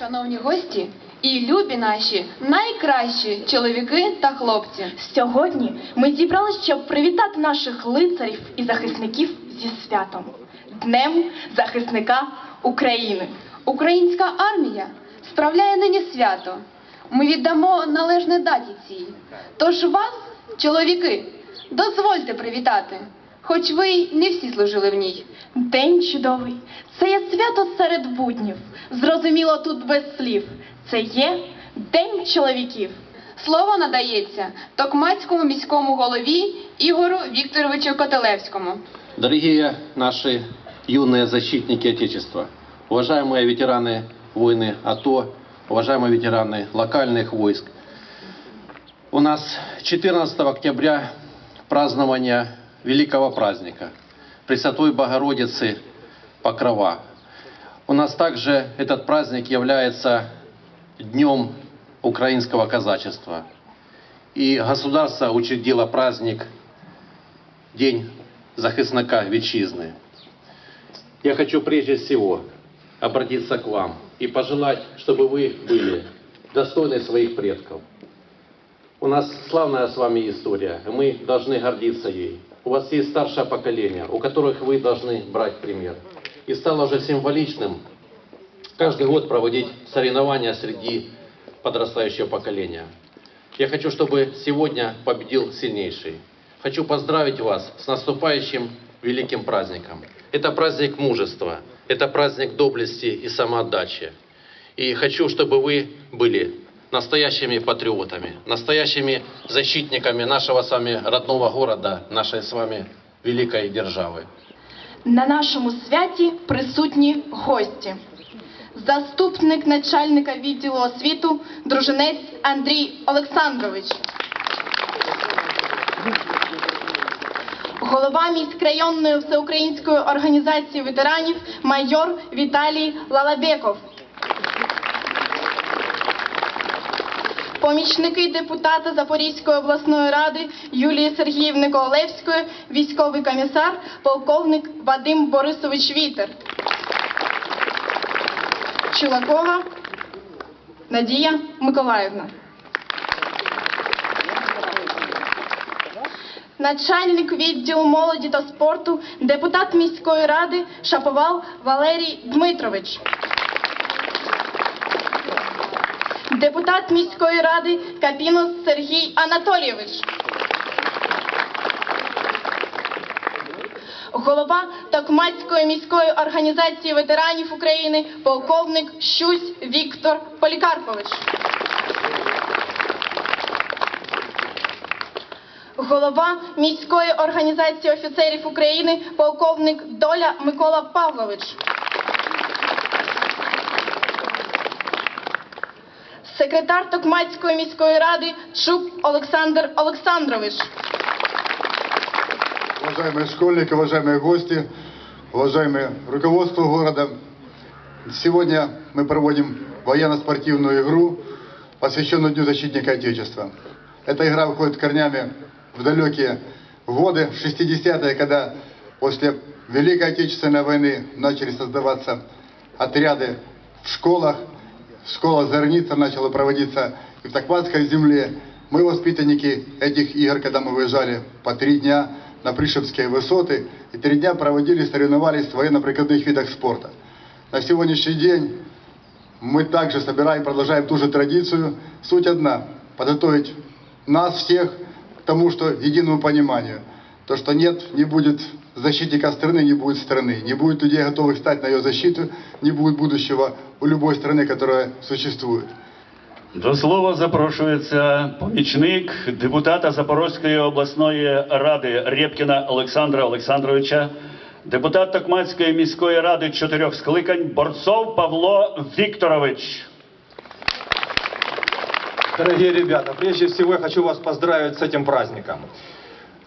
Шановні гості і любі наші найкращі чоловіки та хлопці. Сьогодні ми зібралися, щоб привітати наших лицарів і захисників зі святом Днем захисника України. Українська армія справляє нині свято. Ми віддамо належне даті цій. Тож вас, чоловіки, дозвольте привітати, хоч ви й не всі служили в ній. День чудовий. Це є свято серед буднів. Зрозуміло тут без слів. Це є День чоловіків. Слово надається Токмацькому міському голові Ігору Вікторовичу Котелевському. Дорогие наши юные защитники Отечества, уважаемые ветераны войны АТО, уважаемые ветераны локальных войск, у нас 14 октября празднование великого праздника Пресвятой Богородицы Покрова. У нас также этот праздник является днем украинского казачества. И государство учредило праздник День захисника вітчизни. Я хочу прежде всего обратиться к вам и пожелать, чтобы вы были достойны своих предков. У нас славная с вами история, и мы должны гордиться ей. У вас есть старшее поколение, у которых вы должны брать пример. И стало уже символичным каждый год проводить соревнования среди подрастающего поколения. Я хочу, чтобы сегодня победил сильнейший. Хочу поздравить вас с наступающим великим праздником. Это праздник мужества, это праздник доблести и самоотдачи. И хочу, чтобы вы были настоящими патриотами, настоящими защитниками нашего с вами родного города, нашей с вами великой державы. На нашому святі присутні гості. Заступник начальника відділу освіту, дружинець Андрій Олександрович. Голова міськрайонної всеукраїнської організації ветеранів майор Віталій Лалабеков. Помічники депутата Запорізької обласної ради Юлії Сергіївни Ковалевської, військовий комісар, полковник Вадим Борисович Вітер. Чулакова Надія Миколаївна. Начальник відділу молоді та спорту, депутат міської ради Шаповал Валерій Дмитрович. Депутат міської ради Капінос Сергій Анатолійович. Голова Токмацької міської організації ветеранів України, полковник Щусь Віктор Полікарпович. Голова міської організації офіцерів України, полковник Доля Микола Павлович. Секретар Токмацької міської ради Чуб Олександр Олександрович. Уважаемые школьники, уважаемые гости, уважаемое руководство города, сегодня мы проводим военно-спортивную игру, посвященную Дню защитника Отечества. Эта игра выходит корнями в далекие годы, в 60-е, когда после Великой Отечественной войны начали создаваться отряды в школах, школа Зорница начала проводиться и в Токмацкой земле. Мы воспитанники этих игр, когда мы выезжали по три дня на Пришевские высоты, и три дня проводили, соревновались в военно-прикладных видах спорта. На сегодняшний день мы также собираем, продолжаем ту же традицию. Суть одна – подготовить нас всех к тому, что единому пониманию. То, что нет, не будет защитника страны, не будет страны. Не будет людей, готовых стать на ее защиту, не будет будущего у любой страны, которая существует. До слова запрошується помічник депутата Запорозької обласної ради Рєпкіна Олександра Олександровича, депутат Токмацької міської ради чотирьох скликань Борцов Павло Вікторович. Дорогие ребята, прежде всего я хочу вас поздравить с этим праздником.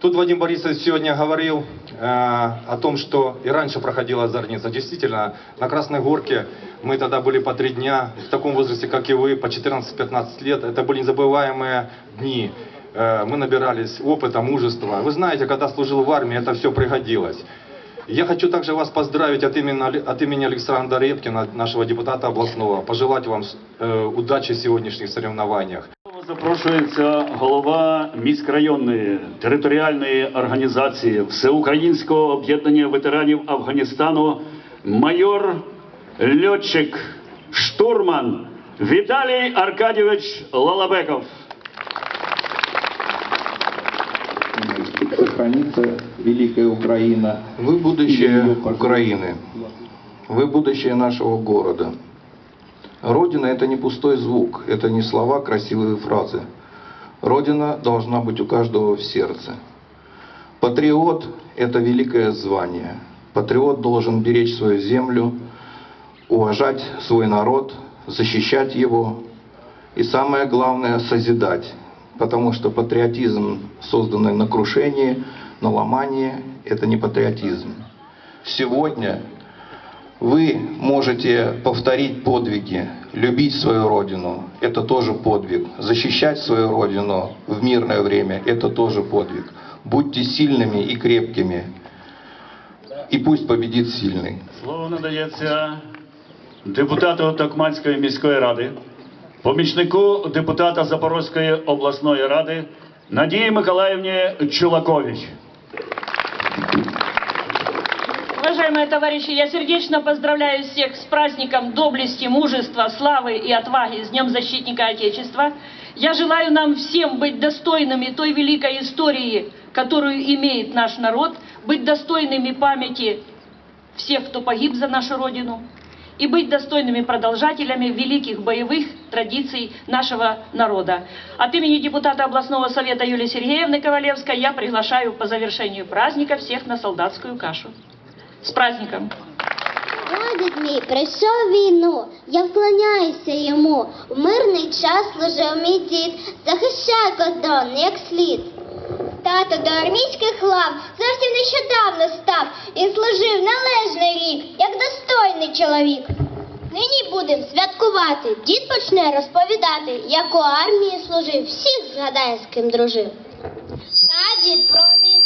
Тут Вадим Борисович сегодня говорил э, о том, что и раньше проходила Зорница. Действительно, на Красной Горке мы тогда были по три дня, в таком возрасте, как и вы, по 14-15 лет. Это были незабываемые дни. Э, мы набирались опыта, мужества. Вы знаете, когда служил в армии, это все пригодилось. Я хочу также вас поздравить от имени, от имени Александра Репкина, нашего депутата областного, пожелать вам э, удачи в сегодняшних соревнованиях. Запрошується голова міськрайонної територіальної організації Всеукраїнського об'єднання ветеранів Афганістану майор льотчик штурман Віталій Аркадійович Лалабеков. сохранится великая Украина. Вы будущее Ее покой. Украины. Вы будущее нашего города. Родина это не пустой звук, это не слова, красивые фразы. Родина должна быть у каждого в сердце. Патриот это великое звание. Патриот должен беречь свою землю, уважать свой народ, защищать его и самое главное созидать. Потому что патриотизм, созданный на крушении, на ломании, это не патриотизм. Сегодня вы можете повторить подвиги, любить свою родину, это тоже подвиг. Защищать свою родину в мирное время, это тоже подвиг. Будьте сильными и крепкими, и пусть победит сильный. Слово надається депутату Токмацької міської ради, помічнику депутата Запорозької обласної ради Надії Миколаївні Чулаковій. Уважаемые товарищи, я сердечно поздравляю всех с праздником доблести, мужества, славы и отваги, с Днем Защитника Отечества. Я желаю нам всем быть достойными той великой истории, которую имеет наш народ, быть достойными памяти всех, кто погиб за нашу Родину, и быть достойными продолжателями великих боевых традиций нашего народа. От имени депутата областного совета Юлии Сергеевны Ковалевской я приглашаю по завершению праздника всех на солдатскую кашу. С праздником! Дід мій пройшов війну, я вклоняюся йому. В мирний час служив мій дід, захищає кордон, як слід. Тато до армійських лав зовсім нещодавно став і служив належний рік, як достойний чоловік. Нині будем святкувати, дід почне розповідати, як у армії служив, всіх згадає, з ким дружив. Прадід про війну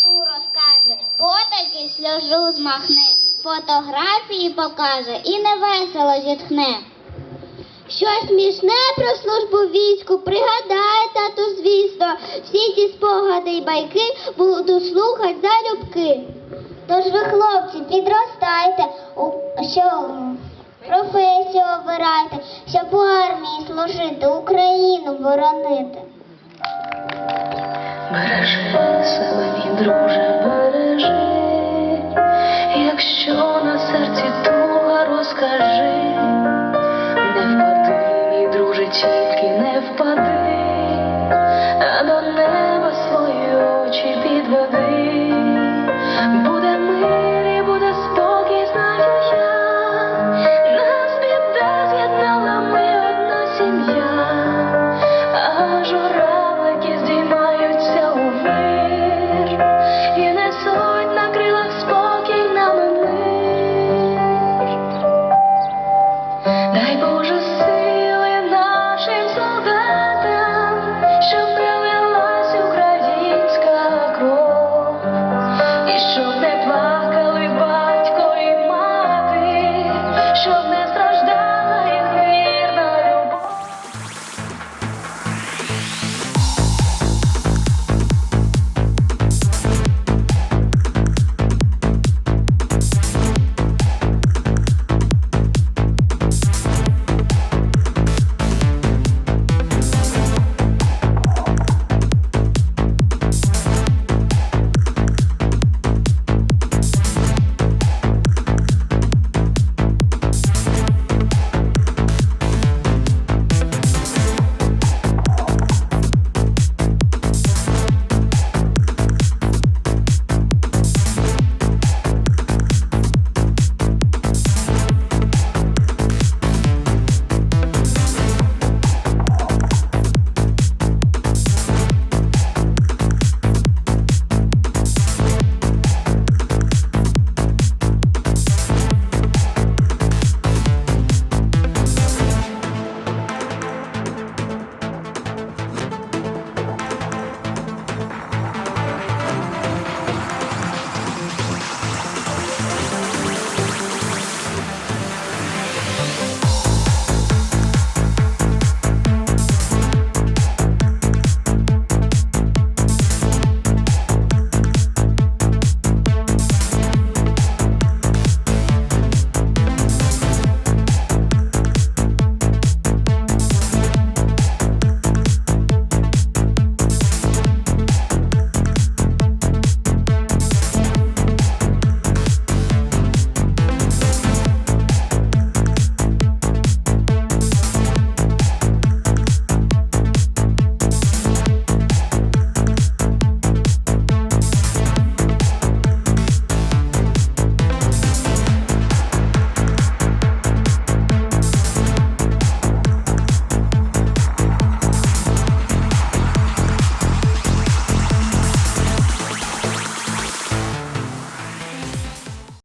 потаки сльожу змахне, фотографії покаже і невесело зітхне. Щось смішне про службу війську пригадає тату, звісно, всі ці спогади й байки буду слухати залюбки. Тож ви, хлопці, підростайте, що професію обирайте, щоб у армії служити, Україну боронити. Бережи себе, мій друже, бережи. Якщо на серці туга розкажи.